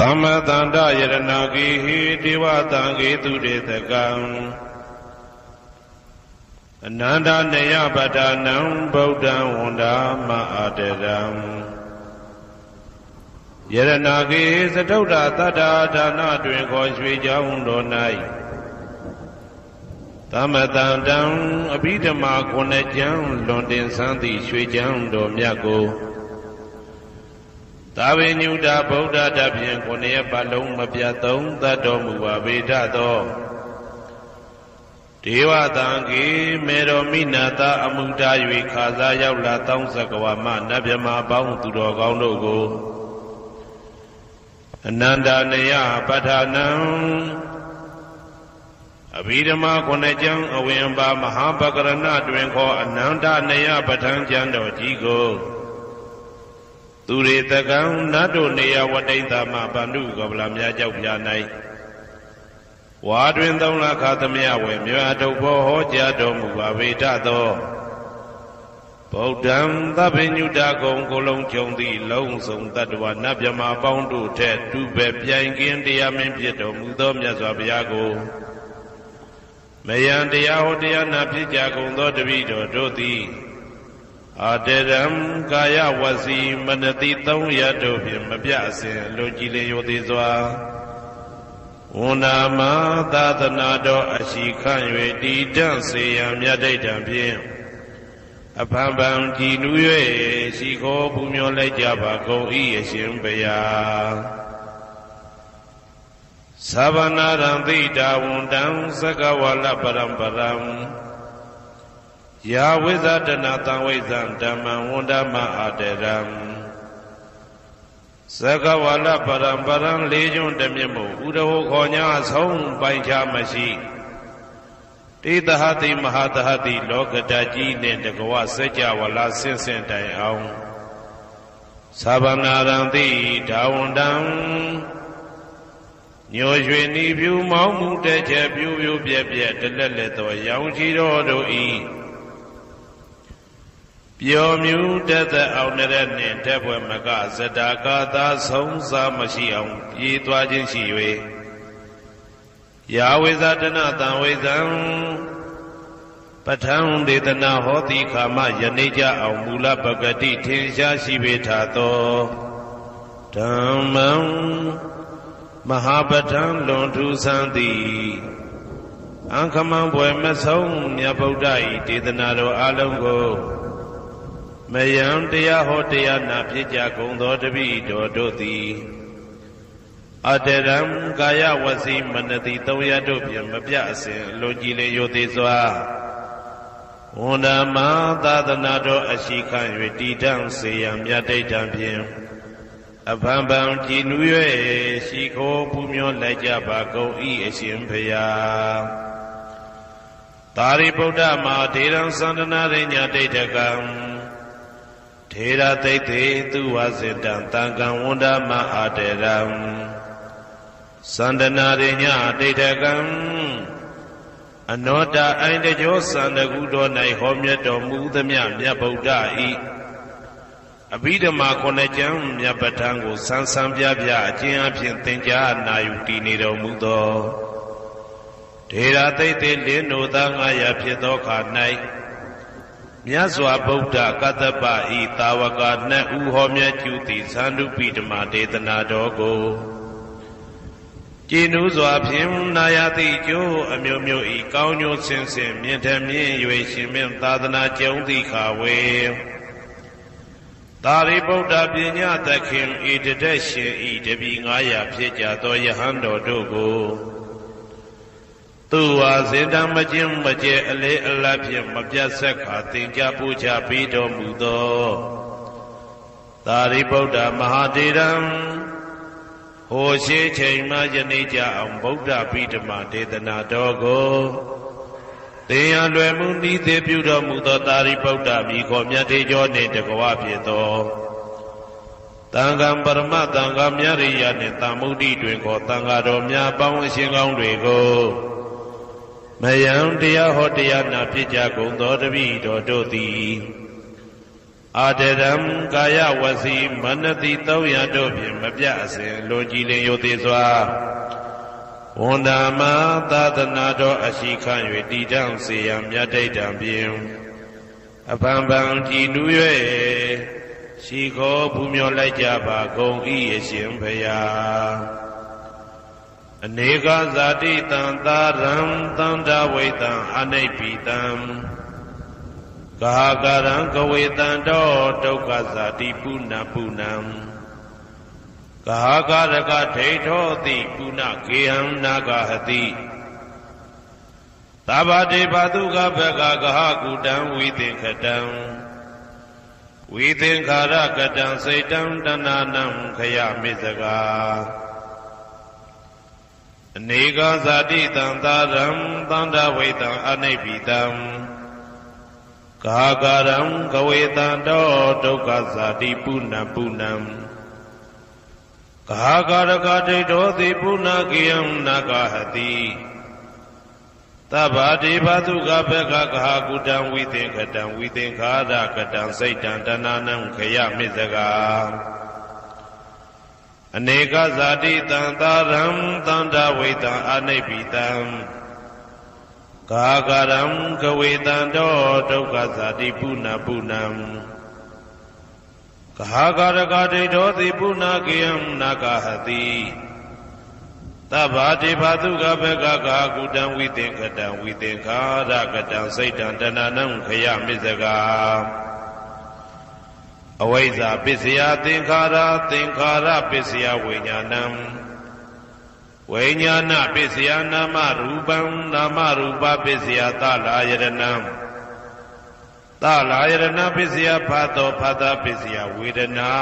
သမ္မတန္တယရဏဂေဟိဒေဝတံဂေတုတေတကံအနန္တနေယပဒနံဗုဒ္ဓံဝန္ဒာမအာတရံယရဏဂေသတုဒ္ဓတတ္တာဒါနတွင်ခေါ်ရွှေကြောင်းတော်၌သမတန္တံအဘိဓမ္မာခုနှစ်ကျမ်းလွန်တင်ဆန်းသည့်ရွှေကျမ်းတော်မြတ်ကို သာဝေညုတာဗုဒ္ဓတဖြင့်ခုနှစ်ပတ်လုံးမပြတ်သုံးသတ်တော်မူပါဗေဒသောဒေဝတံကေမေတော်မိနာတာအမှုတာ၍ခါစားရောက်လာတောင်းစကဝါမနတ်မြမပေါင်းသူတော်ကောင်းတို့ကိုအနန္တနယပဋ္ဌာနံအဘိဓမ္မာခုနှစ်ကျမ်းအဝင်ပါမဟာပကရဏတွင်ခေါ်အနန္တနယပဋ္ဌာန်းကျမ်းတော်ကြီးကို သူရေတကံနတ်တို့နေယဝတိတ္တမဗန္ဓုကပလာများကြောက်ပြ၌ဝါတွင်သုံးလခသမယဝေမြတ်ထုတ်ဘောဟောကြားတော်မူပါဝေဒသောဗုဒ္ဓံသဗ္ဗညုတကုံကိုလုံးကြုံသည့်လုံးစုံတတ္တဝနတ်မြမပေါင်းတို့ထက်တူပဲပြိုင်ကင်းတရားမင်းဖြစ်တော်မူသောမြတ်စွာဘုရားကိုမယံတရားဟောတရားနာဖြစ်ကြကုန်သောတပည့်တော်တို့သည် အာတရံကာယဝစီမနတိသုံးရတို့ဖြင့်မပြအစဉ်လူကြည်လင်ရိုသေးစွာဝန္နာမသာသနာတော်အရှိခန့်၍တည်တံ့စေရန်မြတ်ဒိဋ္ဌံဖြင့်အဖန်ဖန်ကြည်နူး၍ရှိခိုးပူမျောလိုက်ကြပါကုန်၏အရှင်ဘုရားသဗ္ဗနာရံသိတာဝန္တံသကဝလပရံပရံ ယာဝိဇဒနာတံဝိဇံဓမ္မံဝန္ဒမအာတရံသကဝလပရံပရံလေးကျွန်းတမြင့်မို့ဥဒဟောခေါ်ညာဆုံးပိုင်ချမရှိတေတဟတိမဟာတဟတိလောကတကြီးနှင့်တကဝစัจ java လာဆင့်ဆင့်တိုင်အောင်သဗ္ဗနာရံတိဒါဝန္တံညိုရွှေနီဖြူမောင်းမှုတဲ့ချက်ပြူပြူပြက်ပြက်တလက်လက်သောရောင်ချီတော်တို့ဤ ပျော်မြူတသက်အောင်တဲ့နှင့်တက်ပွဲမကဇတာကာသာဆုံးစားမရှိအောင်ပြေးသွားခြင်းရှိ၍ယာဝိဇာတနတံဝိဇံပဋ္ဌံဒေသနာဟောတိခာမယနေ့ကြအောင်မူလပဂတိထင်ရှားရှိပေထသောဓမ္မံမဟာပဋ္ဌံလွန်ထူးဆန်းသည်အံခမံဘွယ်မဆုံးမြတ်ဗုဒ္ဓ၏ဒေသနာတော်အလုံးကို မယံတရားဟောတရားနာဖြစ်ကြကုန်သောတပည့်တော်တို့သည်အတရံကာယဝစီမနတိသုံးရတို့ဖြင့်မပြအစဉ်လူကြည်လေရိုသေးစွာဝန္ဒမသာသနာတော်အရှိခံ၍တည်တံ့စေရန်မြတ်ဒိဋ္ဌံဖြင့်အဖန်ဖန်ကြည်နူး၍ရှိခိုးပူမျောလိုက်ကြပါကုန်၏အရှင်ဖျားသာရိပုတ္တမဒေရံသန္တနာရိညာဒိဋ္ဌကံ ထေရသိတေသူဝစေတံတံကံဝန္ဒမအာတေရံသန္တနာရိညာဒိဋ္ဌကံအနောတအိုင်တကြောသန္တကုတော်၌ဟောမြတ်တော်မူသမျှမြတ်ဗုဒ္ဓဤအဘိဓမ္မာခုနှစ်ကျမ်းမြတ်ပဋ္ဌာန်းကိုဆန်းဆန်းပြပြအကျဉ်းအဖြစ်သင်ကြားနာယူတည်နေတော်မူသောဒေရာသိသိလင်းတို့သား900ဖြစ်သောခါ၌ မြတ်စွာဘုရားကတ္တပဤတာဝကနှစ်ဦးဟောမြတ်ကျူသည်သန္ဓုပိဓမဒေသနာတော်ကိုကျင်းဥစွာဖြင့်နာယတိကျိုးအမျိုးမျိုးဤကောင်းကျိုးဆင်းဆင်းမြင့်ထမြင့်၍ရှင်မြင့်သာသနာကျုံသည့်ခါဝေသာရိပုတ္တပညာသခင်ဤတတက်ရှင်ဤတပီ900ဖြစ်ကြသောယဟန်တော်တို့ကို သူဝါစင်တမကျင်းမကျဲအလေးအလတ်ဖြင့်မပြတ်ဆက်ခါသင်္ကြပူချပြီးတော်မူသောသာရိပုတ္တမဟာတေရံဟိုရှိချိန်မှယနေ့ကြအောင်ဗုဒ္ဓပိဓမဒေသနာတော်ကိုသင်ရလွယ်မှုဤသေးပြုတော်မူသောသာရိပုတ္တမိခေါ်မြတ်တေကျော်နှင့်တကဝဖြစ်သောတန်ခါပရမတန်ခါမြရိယနှင့်တမုဒ္ဒိတွင်ခေါ်တန်ခါတော်များပေါင်းအရှင်ကောင်းတွေကို မယံတရားဟောတရားနာဖြစ်ကြကုန်သောတပည့်တော်တို့သည်အာတရံကာယဝစီမနတိ300တို့ဖြင့်မပြအစဉ်လိုကြည်လင်ယုသေးစွာဝန်တာမသာသနာတော်အရှိခံ၍တည်တံ့စေရန်မြတ်တိတ်တံဖြင့်အပံပံကြည်နူး၍ရှိခောပူမျောလိုက်ကြပါကုန်ဤအရှင်ဖရာ အနေကဇာတိတံသာရံသန္တာဝိတံအနိပိတံကာကရံကဝေတံတောဒုက္ခဇာတိပုဏ္ဏပုဏ္ဏံကာကရကဒိဋ္ဌောတိပုဏ္ဏကေဟံနာဂဟတိသဗ္ဗတေဘတုကဘကကဟကုတံဝိသင်္ခတံဝိသင်္ခာရကတံစိတ်တံတဏနံခယမေဇကာ အနေကဇာတိတံသာရံသန္တာဝိတံအနိပိတံကာကရံကဝေတံတောဒုက္ခဇာတိပုဏ္ဏပုဏ္ဏံကာကရကဒိဋ္ဌောတိပုဏ္ဏကေယံနာဂဟတိသဗ္ဗတိဘသုကဘကကဟာကုတံဝိသင်္ခတံဝိသင်္ခာရကတံစိတ်တံတဏနံခယမေဇကာ အနေကဇာတိတံသာရံသန္တာဝိတံအနိပိတံကာကရံကဝေတံတောဒုက္ခဇာတိပုဏ္ဏပုဏ္ဏံကာကရကဒိဋ္ဌောတိပုဏ္ဏကေယံနာဂဟတိသဗ္ဗတိဘာတုကဘကကာကုတံဝိသင်္ခတံဝိသင်္ခာရကတံစိတ်တံတဏနံခယမစ္စကာ အဝိဇ္ဇာပစ္စယသင်္ခါရသင်္ခါရပစ္စယဝိညာဏံဝိညာဏပစ္စယနာမရူပံနာမရူပပစ္စယသလာယရဏံသလာယရဏပစ္စယဖတ်တော်ဖတ်တာပစ္စယဝေဒနာ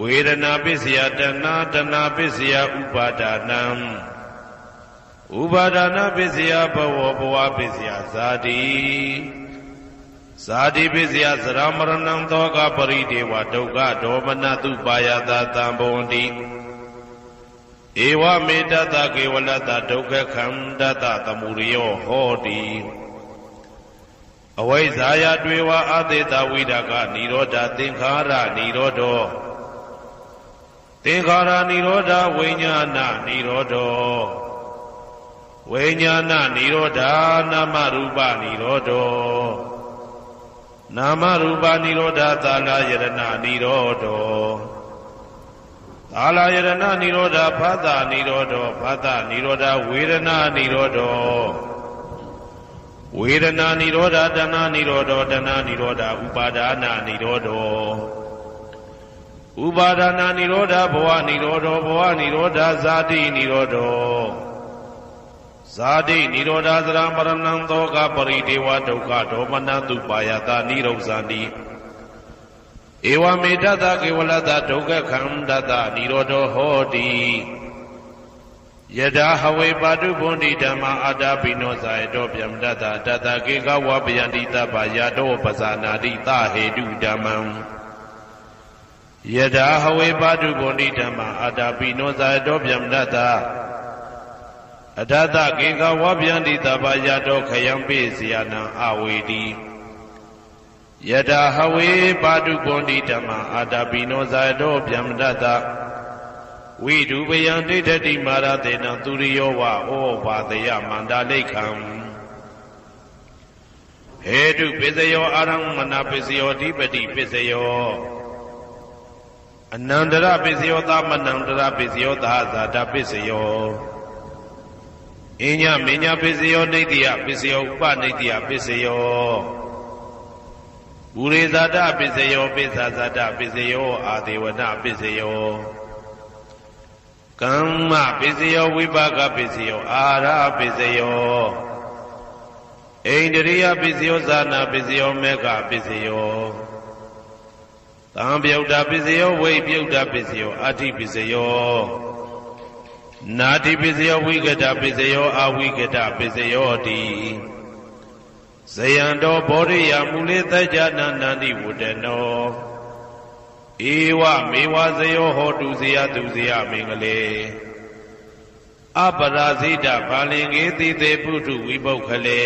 ဝေဒနာပစ္စယတဏတဏပစ္စယဥပါဒနာဥပါဒနာပစ္စယဘဝဘဝပစ္စယဇာတိ ဇာတိပစ္စယသရမရဏံသောကပရိဒေဝဒုက္ခဒေါမနတုပါယတာတံဘဝန္တိဧဝမေတ္တကေဝလတ္တဒုက္ခခန္တတသမုရိယောဟောတိအဝိဇ္ဇာယတွေဝအသေတဝိဒကនិရောဓသင်္ခါရនិရောဓောသင်္ခါရនិရောဓဝိညာဏនិရောဓောဝိညာဏនិရောဓနာမရူပនិရောဓော နာမရူပនិရောဓသာလယရဏនិရောဓောသာလယရဏនិရောဓဖသនិရောဓောဖသនិရောဓဝေဒနာនិရောဓောဝေဒနာនិရောဓတဏនិရောဓောတဏនិရောဓဥပါဒါနာនិရောဓောဥပါဒနာនិရောဓဘဝនិရောဓဘဝនិရောဓဇာတိនិရောဓ ဇာတိနိရောဓသရပရဏံသောကပရိဒေဝဒုက္ခဒေါမနတုပါယတာနိရောဇာတိဧဝမေတ္တကေဝလတဒုက္ခခန္ဓတနိရောဓဟောတိယဒဟဝေပါတုဘုန်တိဓမ္မအာတာပိနောဇာယတောပြမတတတတကေကဝပယန္တိတပါယတောပဇာနာတိတဟေတုဓမ္မံယဒဟဝေပါတုဘုန်တိဓမ္မအာတာပိနောဇာယတောပြမတတ အထတကေကဝဗျန္တိတပယတောခယံပိစယနံအဝေတိယဒဟဝေပါတုဘုန်တိဓမ္မာအာတာပိနောဇာယတောဗျမတတဝိဒုပယံဒိဋ္ဌတိမာရတေနံသူရိယောဝဩဘာတယမန္တာလိခံဟေတုပစ္စယောအာရမဏပစ္စယောဓိပတိပစ္စယောအနန္တရပစ္စယောသမနန္တရပစ္စယောသာဇာတပစ္စယော အညမညပစ္စယောနေတိယပစ္စယောဥပနေတိယပစ္စယောဘူရိဇာတပစ္စယောပိစ္ဆာဇာတပစ္စယောအာဒေဝနပစ္စယောကမ္မပစ္စယောဝိပါကပစ္စယောအာရပစ္စယောဣန္ဒရိယပစ္စယောဇာနာပစ္စယောမေဃပစ္စယောသံပြုတ်တာပစ္စယောဝိပြုတ်တာပစ္စယောအာတိပစ္စယော နာတိပစ္စယောဝိကတပစ္စယောအဝိကတပစ္စယောတိဇယံတော်ဘောရိယမူလေတကြနာနန္တိဝတ္တနောဧဝမေဝဇယောဟောတုဇယသူဇယမင်္ဂလေအပရာဇိတဘာလင်္ကေတိတေပုထုဝိပုခလေ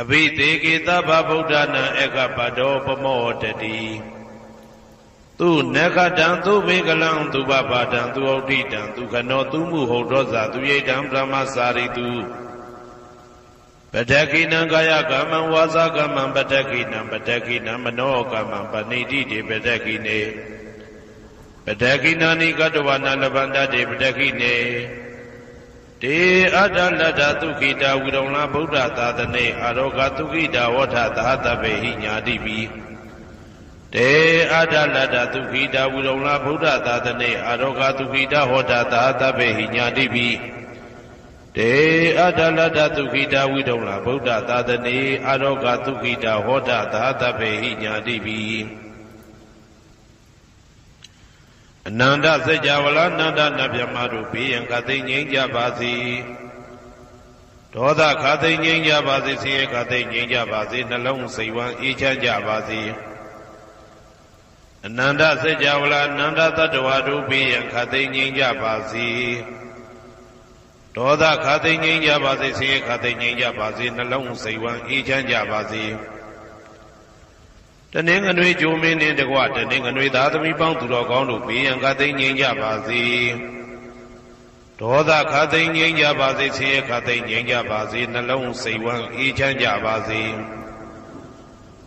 အဘိသေကေသဗ္ဗဗုဒ္ဓနာဧကပတောပမောတတိ သူနခတံသူဘေကလံသူဘပါတံသူဩဋိတံသူခနောသူမှုဟုတ်သောဇာသူယိတံဗြဟ္မစာရိတုပတကိနံကာယကမ္မံဝါစာကမ္မံပတကိနံပတကိနံမနောကမ္မံပဏိတိတေပတကိနေပတကိနာနိကတဝနာလဗန္တတေပတကိနေတေအတ္တလတ္တသုခိတာဝိရုံလာဗုဒ္ဓသာသနေအာရောဂသုခိတာဝဋ္ဌသာတပေဟိညာတိပိ တေအတ္တလတ္တသုခိတာဝိရုံလာဗုဒ္ဓသာသနေအာရောဂသုခိတာဟောတာသာတပေဟိညာတိပိတေအတ္တလတ္တသုခိတာဝိရုံလာဗုဒ္ဓသာသနေအာရောဂသုခိတာဟောတာသာတပေဟိညာတိပိအနန္တစัจ java လာနန္ဒနဗျမတို့ဘေးရန်ခသိငြိမ်းကြပါစေဒေါသခသိငြိမ်းကြပါစေဆင်းရဲခသိငြိမ်းကြပါစေနှလုံးစိတ်ဝမ်းအေးချမ်းကြပါစေ အနန္တစัจ java လာနန္ဒတ္တဝါတို့ဘေးရန်ခသိငြိမ်းကြပါစေဒေါသခသိငြိမ်းကြပါစေဆင်းရဲခသိငြိမ်းကြပါစေနှလုံးစိတ်ဝမ်းအေးချမ်းကြပါစေတနင်္ဂနွေဂျိုမင်းနှင့်တကွတနင်္ဂနွေသားသမီးပေါင်းသူတော်ကောင်းတို့ဘေးရန်ကသိငြိမ်းကြပါစေဒေါသခသိငြိမ်းကြပါစေဆင်းရဲခသိငြိမ်းကြပါစေနှလုံးစိတ်ဝမ်းအေးချမ်းကြပါစေ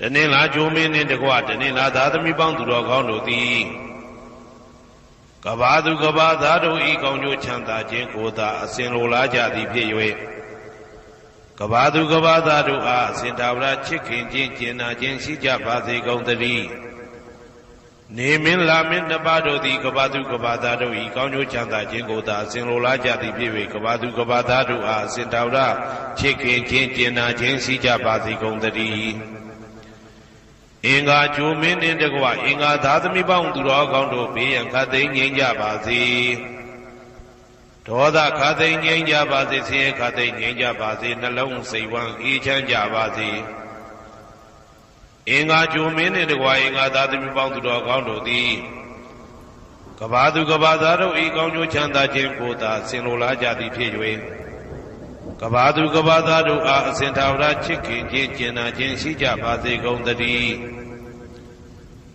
တနင်္လာကြိုမင်းနှင့်တကွတနင်္လာသာသမီပေါင်းသူတော်ကောင်းတို့သည်ကဘာသူကဘာသားတို့ဤကောင်းကျိုးချမ်းသာခြင်းကိုသာအစဉ်လိုလားကြသည်ဖြစ်၍ကဘာသူကဘာသားတို့အားစင်တာဝရချစ်ခင်ခြင်းကျင်နာခြင်းရှိကြပါစေကုန်သတည်းနေမင်းလာမင်းတပါတို့သည်ကဘာသူကဘာသားတို့ဤကောင်းကျိုးချမ်းသာခြင်းကိုသာအစဉ်လိုလားကြသည်ဖြစ်၍ကဘာသူကဘာသားတို့အားစင်တာဝရချစ်ခင်ခြင်းကျင်နာခြင်းရှိကြပါစေကုန်သတည်း အင်္ဂါဂျိုမင်းနှင့်တကွအင်္ဂါသာသမီပေါင်းသူတော်ကောင်းတို့ဘေးရန်ခတ်သိမ်းငြိမ်းကြပါစေ။ဒေါသခါသိငြိမ်းကြပါစေဆင်းရဲခါသိငြိမ်းကြပါစေနှလုံးစိတ်ဝမ်းအေးချမ်းကြပါစေအင်္ဂါဂျုံမင်းနှင့်တကွာအင်္ဂါသာသမီပေါင်းသူတော်ကောင်းတို့သည်ကဘာသူကဘာသားတို့ဤကောင်းကျိုးချမ်းသာခြင်းကိုသာဆင်လိုလားကြသည်ဖြစ်၍ကဘာသူကဘာသားတို့အားအစဉ်သာဝရချစ်ခင်ခြင်းကျင်နာခြင်းရှိကြပါစေကုန်သတည်း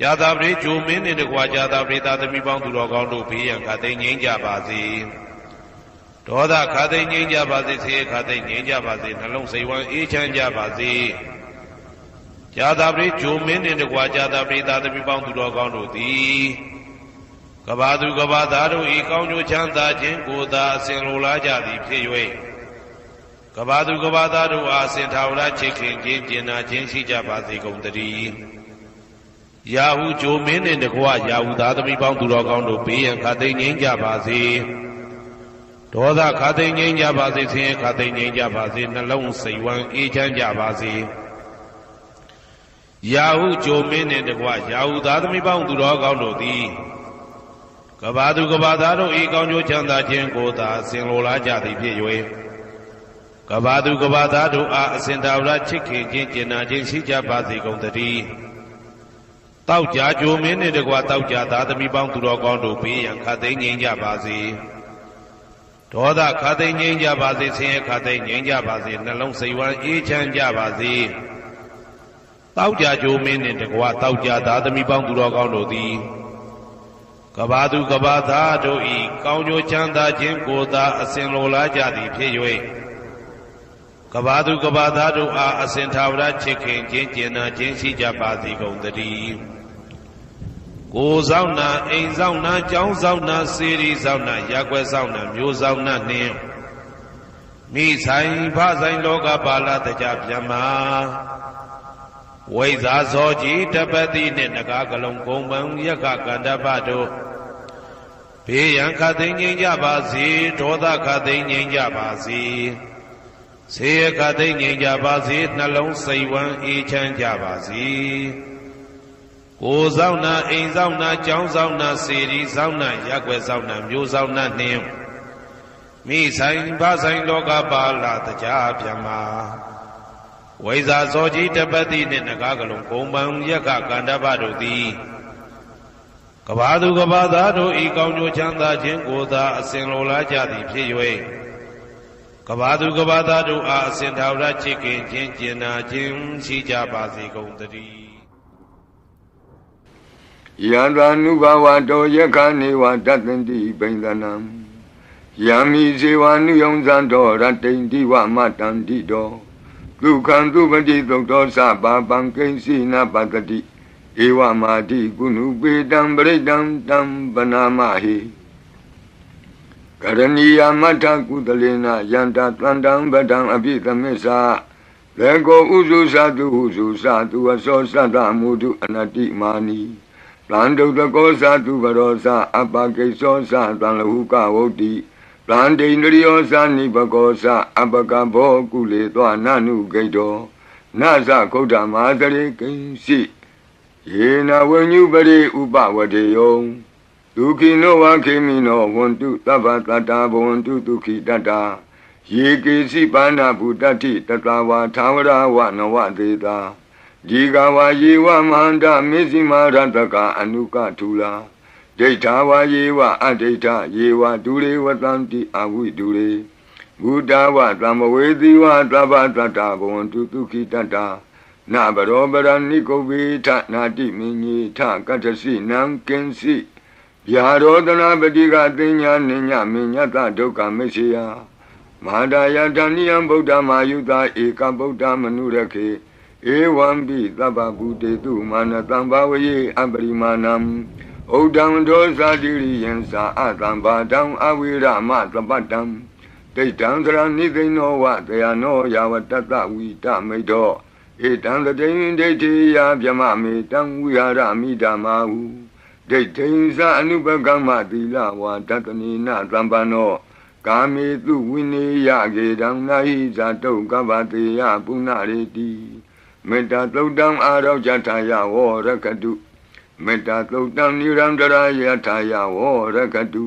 ဇာတာပရိဂျိုမင်းနှင့်တကွာဇာတာပရိသာသမီပေါင်းသူတော်ကောင်းတို့ဘေးရန်ခတ်သိမ်းငြိမ်းကြပါစေဒေါသခတ်သိမ်းငြိမ်းကြပါစေဆေးခတ်သိမ်းငြိမ်းကြပါစေနှလုံးစိတ်ဝမ်းအေးချမ်းကြပါစေဇာတာပရိဂျိုမင်းနှင့်တကွာဇာတာပရိသာသမီပေါင်းသူတော်ကောင်းတို့သည်ကဘာသူကဘာသားတို့ဤကောင်းကျိုးချမ်းသာခြင်းကိုသာအစဉ်လိုလားကြသည်ဖြစ်၍ကဘာသူကဘာသားတို့အားစင်ထာဝရချစ်ခင်ခြင်းကျင်နာခြင်းရှိကြပါစေကုန်သတည်း ရာဟုဂျိုမင်းနှင့်တကွရာဟုသားသမီးပေါင်းသူတော်ကောင်းတို့ဘေးရန်ခါသိငြိမ်းကြပါစေဒေါသခါသိငြိမ်းကြပါစေဆင်းရဲခါသိငြိမ်းကြပါစေနှလုံးစိတ်ဝမ်းအေးချမ်းကြပါစေရာဟုဂျိုမင်းနှင့်တကွရာဟုသားသမီးပေါင်းသူတော်ကောင်းတို့သည်ကဘာသူကဘာသားတို့ဤကောင်းကျိုးချမ်းသာခြင်းကိုသာဆင်လိုလားကြသည်ဖြစ်၍ကဘာသူကဘာသားတို့အားအစဉ်တော်ရချစ်ခင်ခြင်းကျင်နာခြင်းရှိကြပါစေကုန်သတည်း တောက်ကြကြိုမင်းနှင့်တကွာတောက်ကြသားသမီးပေါင်းသူတော်ကောင်းတို့ဘေးရန်ခတ်သိမ်းငြိမ်းကြပါစေဒေါသခတ်သိမ်းငြိမ်းကြပါစေဆင်းရဲခတ်သိမ်းငြိမ်းကြပါစေနှလုံးစိတ်ဝမ်းအေးချမ်းကြပါစေတောက်ကြကြိုမင်းနှင့်တကွာတောက်ကြသားသမီးပေါင်းသူတော်ကောင်းတို့သည်ကဘာသူကဘာသားတို့ဤကောင်းကျိုးချမ်းသာခြင်းကိုသာအစဉ်လိုလားကြသည်ဖြစ်၍ကဘာသူကဘာသားတို့အားအစဉ်သာဝရချစ်ခင်ခြင်းကျင်နာခြင်းရှိကြပါစေကုန်သတည်း ကိုယ်ဆောင်နာအိမ်ဆောင်နာကျောင်းဆောင်နာစေရီဆောင်နာရက်ွယ်ဆောင်နာမျိုးဆောင်နာနှင့်မိဆိုင်ဖဆိုင်လောကပါဠတကြဗျမဝိဇာဇောကြီးတပတိနှင့်နဂါကလုံးကုံပံယက္ခကန္တပတို့ဘေးရန်ခတ်သိမ်းငြိမ်းကြပါစေဒေါသခတ်သိမ်းငြိမ်းကြပါစေဆေးရခတ်သိမ်းငြိမ်းကြပါစေနှလုံးစိတ်ဝမ်းအေးချမ်းကြပါစေ ကိုယ်ဆောင်နာအိမ်ဆောင်နာကျောင်းဆောင်နာစေရီဆောင်နာရက်ွယ်ဆောင်နာမျိုးဆောင်နာနှင်းမိဆိုင်ဘာဆိုင်လောကပါလာတကြဗျမဝိဇာဇောကြီးတပတိနှင့်နဂါကလုံးကုံပံယက္ခကန္တပတို့သည်ကဘာသူကဘာသားတို့ဤကောင်းကျိုးချမ်းသာခြင်းကိုသာအစဉ်လိုလားကြသည်ဖြစ်၍ကဘာသူကဘာသားတို့အားအစဉ်ထာဝရချစ်ခင်ခြင်းကျင်နာခြင်းရှိကြပါစေကုန်သတည်း ယန္တာနုဘဝတောယက္ခနေဝတတ္တန္တိပိန္ဒနံယံမိဇေဝနုယုံဇံတော်ရတ္တိန္တိဝမတန္တိတောဒုက္ခံသူပတိသုတ်တော်စပါပံကိဉ္စီနာပတ္တိဧဝမာတိကုဏုပေတံပရိတံတံပနာမဟိကရဏီယမတ္ထကုသလေနယန္တာတန္တံပဒံအပိသမစ္ဆာလေကိုဥစုသတုဟုစုသတုအစောသတ္တမုဒုအနတ္တိမာနီ တန္တုတကောသတုဘရောသအပကိသောသတံလဟုကဝုတ်တိတန္တိန္ဒရိယောသနိဘကောသအပကဘောကုလေသောနနုဂိတောနသကုဋ္ဌမဟာတရေကိဉ္စီယေနဝဉ္ညုပရိဥပဝတေယောဒုခိနောဝခေမိနောဝန္တုသဗ္ဗတတ္တာဘဝန္တုဒုခိတတ္တာယေကေစီပါဏဗုတ္တိတတဝါသာဝရဝနဝသေတာ ဒီကဝါယေဝမန္တမေဇိမာရတကအနုကထူလာဒိဋ္ဌာဝါယေဝအဒိဋ္ဌယေဝဒုရေဝတံတိအဝိဒုရေဘုဒ္ဓဝသံမဝေသီဝသဗ္ဗတတ္တာဘဝန္တုဒုခိတတ္တာနဘရောပရဏိကုဝေထနာတိမင်းကြီးထကတ္တစီနံကင်းစီဗျာရောဒနာပတိကသိညာနိညမညတဒုက္ခမရှိယမဟာဒာယတဏိယံဗုဒ္ဓမာယုတာဧကဗုဒ္ဓမနုရခေ ဧဝံပိသဗ္ဗဗုတေတုမာနတံဘာဝယေအပရိမာဏံဩဒံဒောဇာတိရိယံသာအတံဘာတံအဝိရမသပတ္တံဒိဋ္ဌံသရဏိသိဏောဝတယနောယာဝတ္တဝိတမိတောဧတံတတိယဒိဋ္ဌိယဗျမမေတံဝိဟာရမိဓမ္မာဟုဒိဋ္ဌိသအနုပကမ္မသီလဝါတတနိနသံပန္နောကာမေတုဝိနေယကေတံနာဟိဇာတုကပ္ပတေယပုဏ္ဏရေတိ မေတ္တာသုတ်တံအာရောဇထာယဝရကတုမေတ္တာသုတ်တံနိရန္တရာယထာယဝရကတု